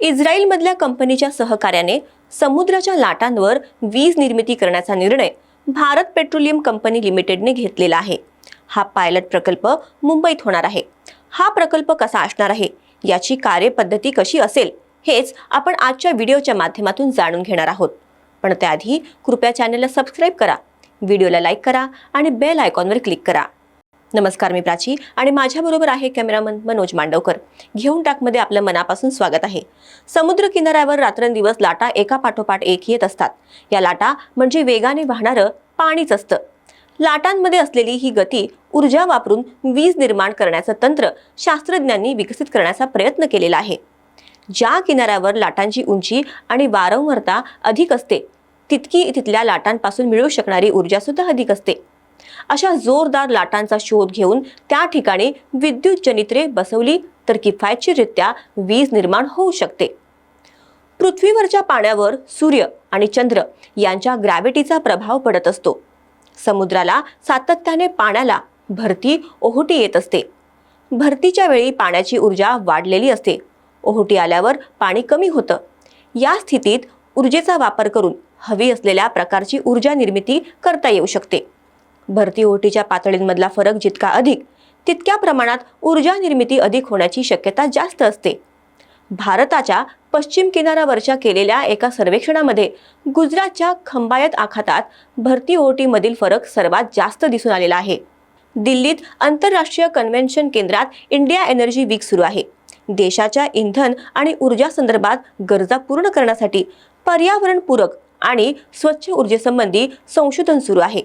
इस्रायलमधल्या कंपनीच्या सहकार्याने समुद्राच्या लाटांवर वीज निर्मिती करण्याचा निर्णय भारत पेट्रोलियम कंपनी लिमिटेडने घेतलेला आहे. हा पायलट प्रकल्प मुंबईत होणार आहे. हा प्रकल्प कसा असणार आहे? याची कार्यपद्धती कशी असेल? हेच आपण आजच्या व्हिडिओच्या माध्यमातून जाणून घेणार आहोत. पण त्याआधी कृपया चॅनलला सबस्क्राईब करा व्हिडिओला लाईक करा आणि बेल आयकॉनवर क्लिक करा. नमस्कार मी प्राची आणि माझ्याबरोबर आहे कॅमेरामन मनोज मांडवकर. घेऊन टाकमध्ये आपलं मनापासून स्वागत आहे. समुद्र किनाऱ्यावर रात्रंदिवस लाटा एका पाठोपाठ एक येत असतात. या लाटा म्हणजे वेगाने वाहणारं पाणीच असतं. लाटांमध्ये असलेली ही गती ऊर्जा वापरून वीज निर्माण करण्याचं तंत्र शास्त्रज्ञांनी विकसित करण्याचा प्रयत्न केलेला आहे. ज्या किनाऱ्यावर लाटांची उंची आणि वारंवारता अधिक असते तितकी तिथल्या लाटांपासून मिळू शकणारी ऊर्जासुद्धा अधिक असते. अशा जोरदार लाटांचा शोध घेऊन त्या ठिकाणी विद्युत जनित्रे बसवली तर किफायतशीररित्या वीज निर्माण होऊ शकते. पृथ्वीवरच्या पाण्यावर सूर्य आणि चंद्र यांच्या ग्रॅव्हिटीचा प्रभाव पडत असतो. समुद्राला सातत्याने पाण्याला भरती ओहोटी येत असते. भरतीच्या वेळी पाण्याची ऊर्जा वाढलेली असते. ओहोटी आल्यावर पाणी कमी होतं. या स्थितीत ऊर्जेचा वापर करून हवी असलेल्या प्रकारची ऊर्जा निर्मिती करता येऊ शकते. भरती ओहोटीच्या पातळींमधला फरक जितका अधिक तितक्या प्रमाणात ऊर्जा निर्मिती अधिक होण्याची शक्यता जास्त असते. भारताच्या पश्चिम किनाऱ्यावरच्या केलेल्या एका सर्वेक्षणामध्ये गुजरातच्या खंबायत आखातात भरती ओहोटीमधील फरक सर्वात जास्त दिसून आलेला आहे. दिल्लीत आंतरराष्ट्रीय कन्व्हेन्शन केंद्रात इंडिया एनर्जी वीक सुरू आहे. देशाच्या इंधन आणि ऊर्जा संदर्भात गरजा पूर्ण करण्यासाठी पर्यावरणपूरक आणि स्वच्छ ऊर्जेसंबंधी संशोधन सुरू आहे.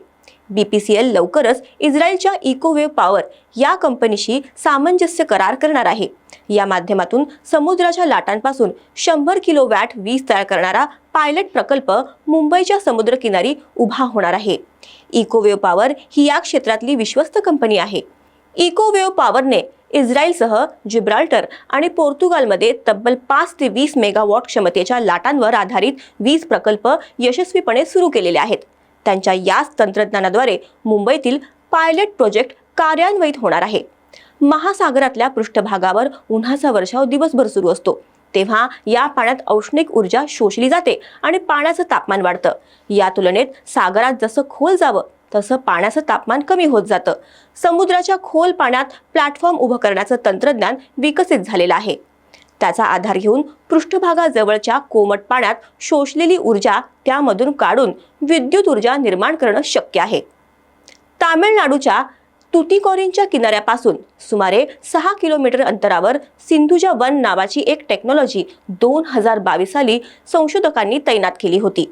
बीपीसीएल लवकरच इस्रायलच्या इकोवेव पॉवर या कंपनीशी सामंजस्य करार करणार आहे. या माध्यमातून समुद्राच्या लाटांपासून शंभर किलो वॅट वीज तयार करणारा पायलट प्रकल्प मुंबईच्या समुद्रकिनारी उभा होणार आहे. इकोवेव पॉवर ही या क्षेत्रातली विश्वस्त कंपनी आहे. इकोवेव पॉवरने इस्रायलसह जिब्राल्टर आणि पोर्तुगालमध्ये तब्बल पाच ते वीस मेगावॉट क्षमतेच्या लाटांवर आधारित वीज प्रकल्प यशस्वीपणे सुरू केलेले आहेत. त्यांच्या याच तंत्रज्ञानाद्वारे मुंबईतील पायलट प्रोजेक्ट कार्यान्वित होणार आहे. महासागरातल्या पृष्ठभागावर उन्हाचा वर्षाव दिवसभर सुरू असतो. तेव्हा या पाण्यात औष्णिक ऊर्जा शोषली जाते आणि पाण्याचं तापमान वाढतं. या तुलनेत सागरात जसं खोल जावं तसं पाण्याचं तापमान कमी होत जातं. समुद्राच्या खोल पाण्यात प्लॅटफॉर्म उभं करण्याचं तंत्रज्ञान विकसित झालेलं आहे. त्याचा आधार घेऊन पृष्ठभागाजवळच्या कोमट पाण्यात शोषलेली ऊर्जा त्यामधून काढून विद्युत ऊर्जा निर्माण करणं शक्य आहे. तामिळनाडूच्या तुतीकोरीनच्या किनाऱ्यापासून सुमारे सहा किलोमीटर अंतरावर सिंधुजा वन नावाची एक टेक्नॉलॉजी दोन हजार बावीस साली संशोधकांनी तैनात केली होती.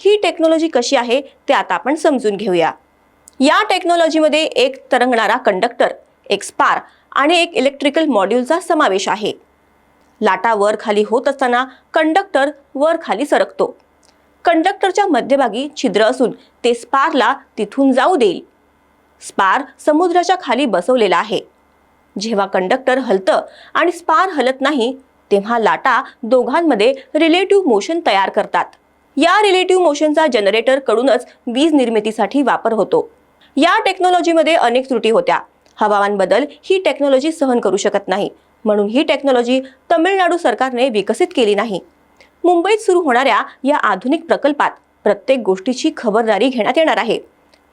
ही टेक्नॉलॉजी कशी आहे ते आता आपण समजून घेऊया. या टेक्नॉलॉजीमध्ये एक तरंगणारा कंडक्टर एक स्पार आणि एक इलेक्ट्रिकल मॉड्यूलचा समावेश आहे. लाटा वर खाली होत असताना कंडक्टर वर खाली सरकतो. कंडक्टरच्या मध्यभागी छिद्र असून ते स्पारला तिथून जाऊ देईल. स्पार समुद्राच्या खाली बसवलेला आहे. जेव्हा कंडक्टर हलतं आणि स्पार हलत नाही तेव्हा लाटा दोघांमध्ये रिलेटिव्ह मोशन तयार करतात. या रिलेटिव्ह मोशनचा जनरेटर कडूनच वीज निर्मितीसाठी वापर होतो. या टेक्नॉलॉजीमध्ये अनेक त्रुटी होत्या. हवामान बदल ही टेक्नॉलॉजी सहन करू शकत नाही. म्हणून ही टेक्नॉलॉजी तमिळनाडू सरकारने विकसित केली नाही. मुंबईत सुरू होणाऱ्या या आधुनिक प्रकल्पात प्रत्येक गोष्टीची खबरदारी घेण्यात येणार आहे.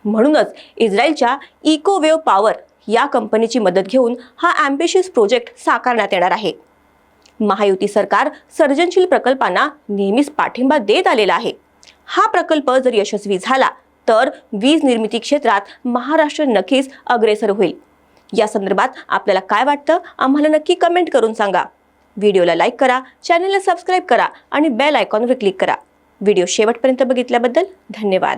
म्हणूनच इस्रायलच्या इकोवेव पॉवर या कंपनीची मदत घेऊन हा ॲम्बिशियस प्रोजेक्ट साकारण्यात येणार आहे. महायुती सरकार सर्जनशील प्रकल्पांना नेहमीच पाठिंबा देत आलेला आहे. हा प्रकल्प जर यशस्वी झाला तर वीज निर्मिती क्षेत्रात महाराष्ट्र नक्कीच अग्रेसर होईल. या संदर्भात आपल्याला काय वाटतं आम्हाला नक्की कमेंट करून सांगा. व्हिडिओला लाईक करा चॅनलला सबस्क्राईब करा आणि बेल आयकॉनवर क्लिक करा. व्हिडिओ शेवटपर्यंत बघितल्याबद्दल धन्यवाद.